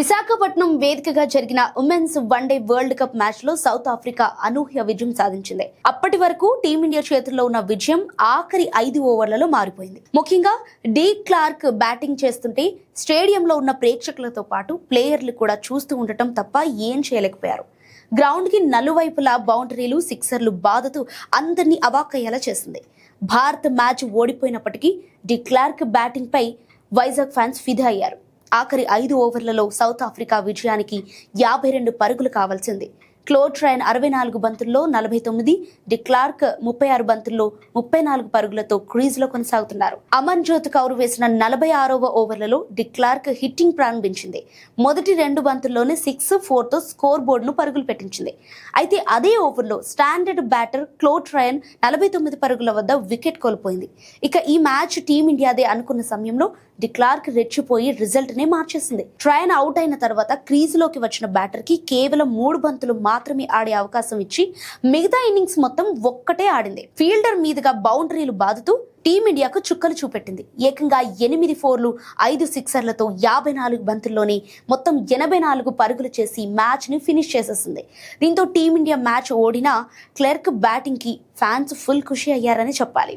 విశాఖపట్నం వేదికగా జరిగిన women's one day world cup మ్యాచ్లో సౌత్ ఆఫ్రికా అనూహ్య విజయం సాధించింది. అప్పటి వరకు టీమిండియా చేతుల్లో ఉన్న విజయం ఆఖరి ఐదు ఓవర్లలో మారిపోయింది. ముఖ్యంగా డి క్లార్క్ బ్యాటింగ్ చేస్తుంటే స్టేడియంలో ఉన్న ప్రేక్షకులతో పాటు ప్లేయర్లు కూడా చూస్తూ ఉండటం తప్ప ఏం చేయలేకపోయారు. గ్రౌండ్కి నలువైపులా బౌండరీలు సిక్సర్లు బాధతూ అందరినీ అవాక్కయ్యేలా చేసింది. భారత్ మ్యాచ్ ఓడిపోయినప్పటికీ డి క్లార్క్ బ్యాటింగ్పై వైజాగ్ ఫ్యాన్స్ ఫిదా అయ్యారు. ఆఖరి ఐదు ఓవర్లలో సౌత్ ఆఫ్రికా విజయానికి యాభై రెండు పరుగులు కావాల్సింది. క్లోడ్ ట్రైన్ అరవై నాలుగు బంతుల్లో నలభై తొమ్మిది డిక్లార్క్ ముప్పై ఆరు బంతుల్లో ముప్పై నాలుగు పరుగులతో క్రీజ్లో కొనసాగుతున్నారు. అమన్ జ్యోత్ కౌర్ వేసిన నలభై ఆరవ ఓవర్లలో డిక్లార్క్ హిట్టింగ్ ప్రారంభించింది. మొదటి రెండు బంతుల్లోనే సిక్స్ ఫోర్తో స్కోర్ బోర్డును పరుగులు పెట్టించింది. అయితే అదే ఓవర్లో స్టాండర్డ్ బ్యాటర్ క్లోడ్ ట్రయన్ నలభై తొమ్మిది పరుగుల వద్ద వికెట్ కోల్పోయింది. ఇక ఈ మ్యాచ్ టీమిండియాదే అనుకున్న సమయంలో డిక్లార్క్ రెచ్చిపోయి రిజల్ట్ నే మార్చేసింది. ట్రయన్ అవుట్ అయిన తర్వాత క్రీజ్లోకి వచ్చిన బ్యాటర్కి కేవలం మూడు బంతులు మాత్రమే ఆడే అవకాశం ఇచ్చి మిగతా ఇన్నింగ్స్ మొత్తం ఒక్కటే ఆడింది. ఫీల్డర్ మీదుగా బౌండరీలు బాదుతూ టీమిండియాకు చుక్కలు చూపెట్టింది. ఏకంగా ఎనిమిది ఫోర్లు ఐదు సిక్సర్లతో యాభై నాలుగు బంతుల్లోనే మొత్తం ఎనభై నాలుగు పరుగులు చేసి మ్యాచ్ని ఫినిష్ చేసేసింది. దీంతో టీమిండియా మ్యాచ్ ఓడినా క్లెర్క్ బ్యాటింగ్కి ఫ్యాన్స్ ఫుల్ ఖుషి అయ్యారని చెప్పాలి.